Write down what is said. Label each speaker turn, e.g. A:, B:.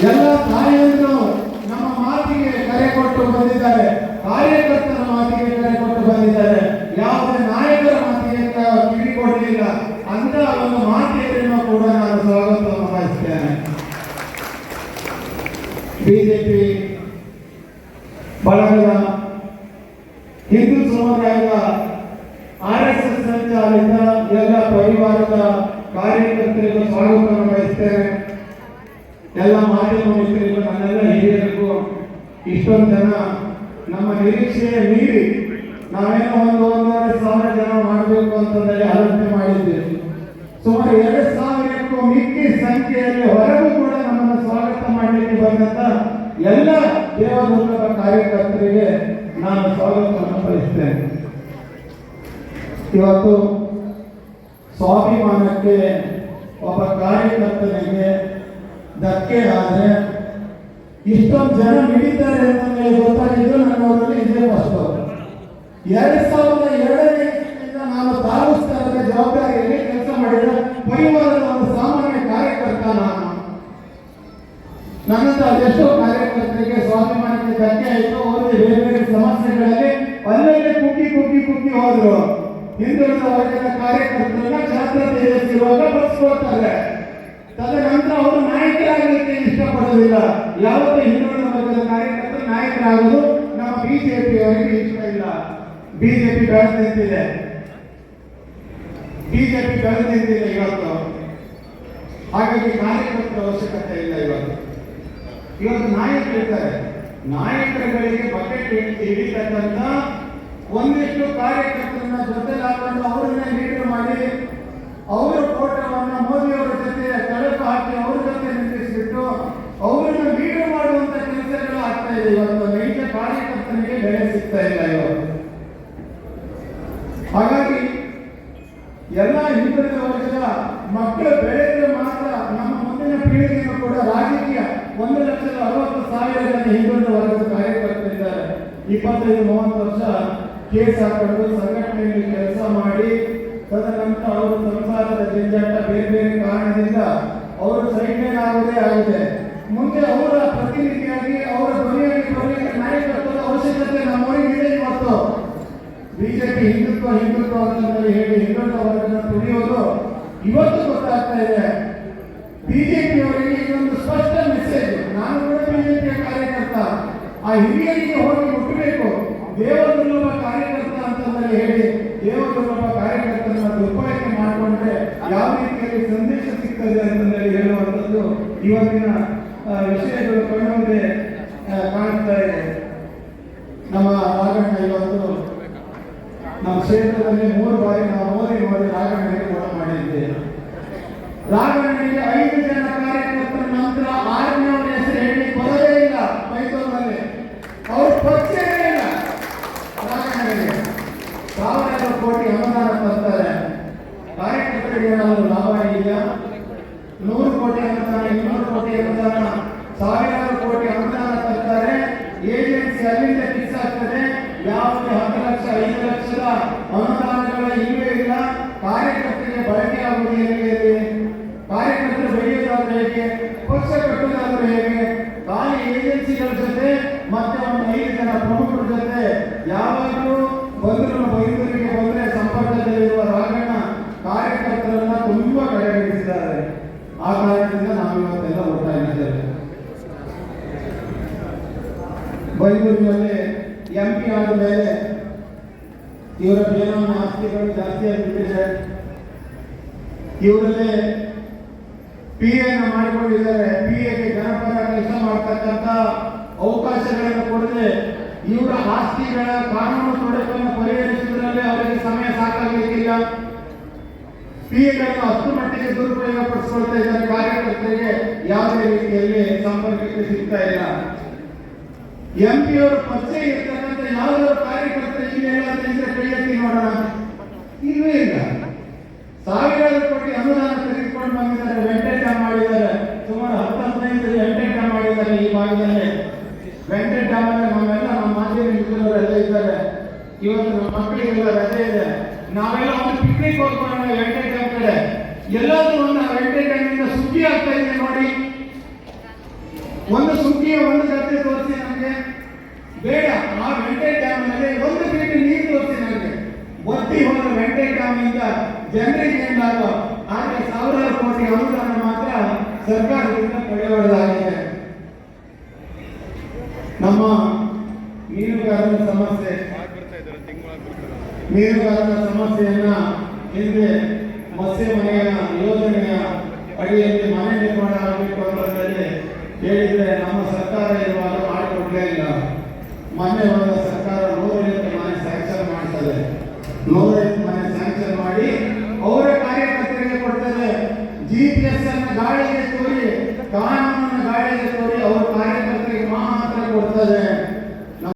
A: ಎಲ್ಲ ಕಾರ್ಯಕರ್ತರು ನಮ್ಮ ಮಾತಿಗೆ ಕರೆ ಕೊಟ್ಟು ಬಂದಿದ್ದಾರೆ. ಕಾರ್ಯಕರ್ತರ ಮಾತಿಗೆ ಕರೆ ಕೊಟ್ಟು ಬಂದಿದ್ದಾರೆ. ಯಾವುದೇ ನಾಯಕರ ಮಾತಿಗೆ ಕಿವಿ ಕೊಡಲಿಲ್ಲ ಅಂತ ಒಂದು ಮಾತಿಯನ್ನು ಕೂಡ ನಾನು ಸ್ವಾಗತ ಬಯಸ್ತೇನೆ ಬಿಜೆಪಿ, ಬಳಗದ ಹಿಂದೂ ಸಮುದಾಯದ ಆರ್ ಎಸ್ ಎಸ್ ಸಂಚಾಲಿತ ಎಲ್ಲ ಪರಿವಾರದ ಕಾರ್ಯಕರ್ತರಿಗೂ ಸ್ವಾಗತವನ್ನು ಬಯಸ್ತೇನೆ ಎಲ್ಲ ಮಾಧ್ಯಮ ಮಿತ್ರರಿಗೂ ನನ್ನೆಲ್ಲ ಹಿರಿಯರಿಗೂ ಇಷ್ಟೊಂದು ಜನ ನಮ್ಮ ನಿರೀಕ್ಷೆಯ ಮೀರಿ ನಾವೇನೋ ಒಂದು ಒಂದೂವರೆ ಸಾವಿರ ಜನ ಮಾಡಬೇಕು ಅಂತಂದರೆ ಆಲೋಚನೆ ಮಾಡಿದ್ದೇವೆ ಸುಮಾರು ಎರಡು ಸಾವಿರಕ್ಕೂ ಮಿಕ್ಕಿ ಸಂಖ್ಯೆಯಲ್ಲಿ ಹೊರಗೂ ಕೂಡ ನಮ್ಮನ್ನು ಸ್ವಾಗತ ಮಾಡಲಿಕ್ಕೆ ಬಂದಂತ ಎಲ್ಲ ದೇವದುರ್ಗದ ಕಾರ್ಯಕರ್ತರಿಗೆ ನಾನು ಸ್ವಾಗತವನ್ನು ಬಯಸ್ತೇನೆ ಇವತ್ತು ಸ್ವಾಭಿಮಾನಕ್ಕೆ ಒಬ್ಬ ಕಾರ್ಯಕರ್ತನಿಗೆ ಧಕ್ಕೆ ಆದ್ರೆ ಇಷ್ಟೊಂದು ಜನ ಮಿಡಿತಾರೆ ಅಂತ ನನಗೆ ಗೊತ್ತಾಗಿದ್ದು ನನ್ನವರಲ್ಲಿ ಇದೇ ಫಸ್ಟ್ ಎರಡ್ ಸಾವಿರದ ಇಸ್ವಿಯಿಂದ ನಾನು ತಾಲೂಕು ಜವಾಬ್ದಾರಿಯಲ್ಲಿ ಕೆಲಸ ಮಾಡಿದ ಪರಿವಾರದ ಒಂದು ಸಾಮಾನ್ಯ ಕಾರ್ಯಕರ್ತ ನಾನು. ನನ್ನಂತ ಎಷ್ಟೋ ಕಾರ್ಯಕರ್ತರಿಗೆ ಸ್ವಾಭಿಮಾನಕ್ಕೆ ಧಕ್ಕೆ ಆಯಿತು ಅವರು ಬೇರೆ ಬೇರೆ ಸಮಸ್ಯೆಗಳಲ್ಲಿ ಅಲ್ಲೇ ಕುಕ್ಕಿ ಕುಕ್ಕಿ ಕುಕ್ಕಿ ಹೋದ್ರು. ಹಿಂದುಳಿದ ವರ್ಗದ ಕಾರ್ಯಕರ್ತರನ್ನ ಜಾತ್ರೆ ತೇಜಸ್ಸಿರುವಾಗ ಬಳಸ್ಕೊಳ್ತಾರೆ ತದನಂತರ ಅವರು ನಾಯಕರಾಗಲಿಕ್ಕೆ ಇಷ್ಟಪಡೋದಿಲ್ಲ ಯಾವತ್ತೂ ಹಿಂದುಳಿದ ವರ್ಗದ ಕಾರ್ಯಕರ್ತರು ನಾಯಕರಾಗೋದು ನಮ್ಮ ಬಿಜೆಪಿ ಅವರಿಗೆ ಇಷ್ಟ ಇಲ್ಲ. ಬಿಜೆಪಿ ಬೆಳೆದು ನಿಂತಿದೆ. ಬಿಜೆಪಿ ಬೆಳೆದು ನಿಂತಿದೆ ಇವತ್ತು. ಹಾಗಾಗಿ ಕಾರ್ಯಕರ್ತರ ಅವಶ್ಯಕತೆ ಇಲ್ಲ ಇವತ್ತು. ಇವತ್ತು ನಾಯಕರು ಇರ್ತಾರೆ ನಾಯಕರುಗಳಿಗೆ ಬಕೆಟ್ ಹಿಡಿತಕ್ಕಂಥ ಒಂದಿಷ್ಟು ಕಾರ್ಯಕರ್ತರನ್ನ ಜೊತೆ ಹಾಕೊಂಡು ಅವರನ್ನ ಲೀಡರ್ ಮಾಡಿ. ಅವರ ಫೋಟೋವನ್ನು ಮೋದಿ ಅವರ ಜೊತೆ ತಳಕು ಹಾಕಿ ಅವ್ರ ಜೊತೆ ನಿಲ್ಲಿಸಿಬಿಟ್ಟು ಅವರನ್ನ ಲೀಡರ್ ಮಾಡುವಂತ ಕೆಲಸಗಳು ಆಗ್ತಾ ಇದೆ ಇವತ್ತು ನೈಜ ಕಾರ್ಯಕರ್ತನಿಗೆ ಬೆಲೆ ಸಿಗ್ತಾ ಇಲ್ಲ ಇವತ್ತು ಹಾಗಾಗಿ ಎಲ್ಲ ಹಿಂದಿನ ವರ್ಗದ ಮಕ್ಕಳು ಬೆಳೆಯಲು ಮಾತ್ರ ನಮ್ಮ ಮುಂದಿನ ಪೀಳಿಗೆಯನ್ನು ಕೂಡ ರಾಜಕೀಯ ಒಂದು ಲಕ್ಷದ ಅರವತ್ತು ಸಾವಿರ ಜನ ಹಿಂದುಳಿದ ವರ್ಗದ ಕಾರ್ಯಕರ್ತರಿದ್ದಾರೆ. ಇಪ್ಪತ್ತೈದು, ಮೂವತ್ತು ವರ್ಷ ಕೇಸ್ ಹಾಕೊಂಡು ಸಂಘಟನೆಯಲ್ಲಿ ಕೆಲಸ ಮಾಡಿ, ತದನಂತರ ಅವರು ಸಂಸಾರದ ಜಂಜಾಟ ಬೇರೆ ಬೇರೆ ಕಾರಣದಿಂದ ಅವರು ಆಗದೇ ಆಗಿದೆ. ಮುಂದೆ ಅವರ ಬಿಜೆಪಿ ಹಿಂದುತ್ವ ಹಿಂದುತ್ವ ಅಂತ ಹೇಳಿ ವರ್ಗದ ತುಳಿಯೋದು ಇವತ್ತು ಗೊತ್ತಾಗ್ತಾ ಇದೆ. ಬಿಜೆಪಿ ಅವರಿಗೆ ಇದೊಂದು ಸ್ಪಷ್ಟ ಮೆಸೇಜ್ ನಾನು ಕೂಡ ಬಿಜೆಪಿಯ ಕಾರ್ಯಕರ್ತ. ಆ ಹಿರಿಯರಿಗೆ ಹೋಗಿ ಮುಟ್ಟಬೇಕು ದೇವದುರ್ಲಭ ಕಾರ್ಯಕರ್ತ ಅಂತಂದ್ರೆ ಹೇಳಿ ದೇವದುರ್ಲಭ ಕಾರ್ಯಕರ್ತನ ದುರ್ಬಳಕೆ ಮಾಡಿಕೊಂಡ್ರೆ ಯಾವ ರೀತಿಯಲ್ಲಿ ಸಂದೇಶ ಸಿಗ್ತದೆ ಅಂತಂದೇಳಿ ಹೇಳುವಂಥದ್ದು ಇವತ್ತಿನ ವಿಷಯಗಳು ಕಾಣ್ತಾ ಆ, ಕಾಣಿಸ್ತಾ ಇದೆ. ನಮ್ಮ ಕ್ಷೇತ್ರದಲ್ಲಿ ಮೂರು ಬಾರಿ ನಾವು ಮೋದಿ ನೋಡಿ ರಾಘಣ್ಣನಿಗೆ ಕೂಡ ಮಾಡಿದ್ದೇವೆ. ರಾಘಣ್ಣನಿಗೆ ಐದು ಜನ ಕಾರ್ಯಕರ್ತರ ನಂತರ ಆರನೇವರ ಹೆಸರು ಹೇಳಿ ಬರೋದೇ ಇಲ್ಲ ಮೈಸೂರಿನಲ್ಲಿ. ಅವ್ರ ಪಕ್ಷನೇ ಇಲ್ಲ ರಾಘಣ್ಣನಿಗೆ ಸಾವಿರಾರು ಕೋಟಿ ಅನುದಾನ ತರ್ತಾರೆ ಕಾರ್ಯಕರ್ತರಿಗೆ ಏನಾದರೂ ಲಾಭ ಇಲ್ಲ. ನೂರು ಕೋಟಿ ಅನುದಾನ, ಇನ್ನೂರು ಕೋಟಿ ಅನುದಾನ, ಸಾವಿರಾರು ಕೋಟಿ ಅನುದಾನ ತರ್ತಾರೆ ಏಜೆನ್ಸಿ ಅಲ್ಲಿಂದ ಫಿಕ್ಸ್ ಆಗ್ತದೆ. ಐದು ಲಕ್ಷದ ಅನುದಾನಗಳ ಇಲ್ಲ ಕಾರ್ಯಕರ್ತರಿಗೆ ಬಳಕೆಯಾಗುವುದು ಹೇಗೆ? ಕಾರ್ಯಕರ್ತರು ಬೆಳೆಯೋದಾದ್ರೆ ಹೇಗೆ? ಪಕ್ಷ ಕಟ್ಟುವುದಾದ್ರೆ ಹೇಗೆ? ಖಾಲಿ ಏಜೆನ್ಸಿಗಳ ಜೊತೆ ಮತ್ತೆ ಒಂದು ಐದು ಜನ ಪ್ರಮುಖರ ಜೊತೆ ಯಾವಾಗಲೂ ಬಂದರು ಬೈದರಿಗೆ ಬಂದರೆ ಸಂಪರ್ಕದಲ್ಲಿರುವ ರಾಘಣ್ಣ ಕಾರ್ಯಕರ್ತರನ್ನ ತುಂಬಾ ಕಡೆಗಣಿಸಿದ್ದಾರೆ. ಆ ಕಾರಣದಿಂದ ನಾವು ಇವತ್ತೆಲ್ಲ ಒಟ್ಟಾಗಿದ್ದೇವೆ ಬೈದೂರಿನಲ್ಲಿ ಎಂ ಪಿ ಆದ ಮೇಲೆ ಇವರ ಬೇನಾಮಿ ಆಸ್ತಿಗಳು ಜಾಸ್ತಿ ಆಗಿಬಿಟ್ಟಿದೆ ಇವರಲ್ಲೇ ಪಿ ಎನ ಮಾಡಿಕೊಂಡಿದ್ದಾರೆ. ಪಿ ಎಗೆ ಜನಪರ ಕೆಲಸ ಮಾಡ್ತಕ್ಕಂಥ ಅವಕಾಶಗಳನ್ನು ಕೊಡದೆ ಇವರ ಆಸ್ತಿಗಳ ಕಾನೂನು ತೊಡಕನ್ನು ಪರಿಹರಿಸುವುದರಲ್ಲಿ ಅವರಿಗೆ ಸಮಯ ಸಾಕಾಗಲಿಕ್ಕಿಲ್ಲ. ಪಿ ಎಗಳನ್ನು ಅಷ್ಟು ಮಟ್ಟಿಗೆ ದುರುಪಯೋಗ ಪಡಿಸ್ಕೊಳ್ತಾ ಇದ್ದಾರೆ. ಕಾರ್ಯಕರ್ತರಿಗೆ ಯಾವುದೇ ರೀತಿಯಲ್ಲಿ ಸಂಪರ್ಕಕ್ಕೆ ಸಿಗ್ತಾ ಇಲ್ಲ. ಎಂ ಪಿ ಅವರು ಪರಿಚಯ ಇರ್ತಕ್ಕಂಥ ಯಾವುದಾದ್ರು ಇಲ್ಲಿ ಏನಾದ್ರೂ ಇದ್ರೆ ಕೈ ಎತ್ತಿ ನೋಡೋಣ ಇಲ್ವೇ ಇಲ್ಲ. ಸಾವಿರಾರು ಕೋಟಿ ಅನುದಾನ ತೆಗೆದುಕೊಂಡು ಬಂದಿದ್ದಾರೆ, ವೆಂಕಟೇಶ ಮಾಡಿದ್ದಾರೆ. ಸುಮಾರು ಹತ್ತು ಹದಿನೈದು ವೆಂಕಟೇಶ ಮಾಡಿದ್ದಾರೆ ಈ ಭಾಗದಲ್ಲಿ. ವೆಂಕಟೇಶ ನಮ್ಮೆಲ್ಲ ನಮ್ಮ ಮಾಧ್ಯಮ ಮಿತ್ರರೆಲ್ಲ ಇದ್ದಾರೆ. ಇವತ್ತು ನಮ್ಮ ಮಕ್ಕಳಿಗೆಲ್ಲ ರಜೆ ಇದೆ. ನಾವೆಲ್ಲ ಒಂದು ಪಿಕ್ನಿಕ್ ಹೋಗ್ಬೋಣ ವೆಂಕಟೇಶ ಕಡೆ. ಎಲ್ಲಾದ್ರೂ ಒಂದು ವೆಂಕಟ ಡ್ಯಾಮಿಂದ ಸುದ್ದಿ ಆಗ್ತಾ ಇದೆ ನೋಡಿ. ಒಂದು ಸುಗ್ಗಿಯ ಒಂದು ಕತೆ ತೋರಿಸಿ ನಮಗೆ. ಬೇಡ, ಆ ವೆಂಟೇಜ್ ಡ್ಯಾಮ್ನಲ್ಲಿ ಒಂದು ಫೀಟ್ ನೀರು ತೋರಿಸಿ ನನಗೆ ಒತ್ತಿ ಹೋದ ಇಂದ ಜನರಿಗೆ ಏನಾಗ ಆದ್ರೆ ಸಾವಿರಾರು ಕೋಟಿ ಅನುದಾನ ಮಾತ್ರ ಸರ್ಕಾರದಿಂದ ಪಡೆಯಬಹುದಾಗಿದೆ. ನಮ್ಮ ಮೀನುಗಾರರ ಸಮಸ್ಯೆ. ಮೀನುಗಾರರ ಸಮಸ್ಯೆಯನ್ನ ಹಿಂದೆ ಮನೆಯ ಯೋಜನೆಯ ಅಡಿಯಲ್ಲಿ ಮನೆ ನಿರ್ಮಾಣ ಆಗಬೇಕು ಅನ್ನೋದ್ರಲ್ಲಿ ಹೇಳಿದ್ರೆ ನಮ್ಮ ಸರ್ಕಾರ ಇರುವಾಗ ಮಾಡಿಕೊಡ್ಲೇ ಇಲ್ಲ. ಮೊನ್ನೆ ಸರ್ಕಾರ ನೂರೈವತ್ತು ಮನೆ ಸ್ಯಾಂಕ್ಷನ್ ಮಾಡ್ತದೆ. ನೂರೈವತ್ತು ಮನೆ ವ್ಯವಸ್ಥೆ ಮಾಡಿ ಅವರ ಕಾರ್ಯಕರ್ತರಿಗೆ ಕೊಡ್ತಾರೆ ಜಿಪಿಎಸ್ ಅನ್ನು ಗಾಳಿಗೆ ತೋರಿ, ಕಾನೂನನ್ನು ಗಾಳಿಗೆ ತೋರಿ ಅವರ ಕಾರ್ಯಕರ್ತರಿಗೆ ಮಾತ್ರ ಕೊಡ್ತಾರೆ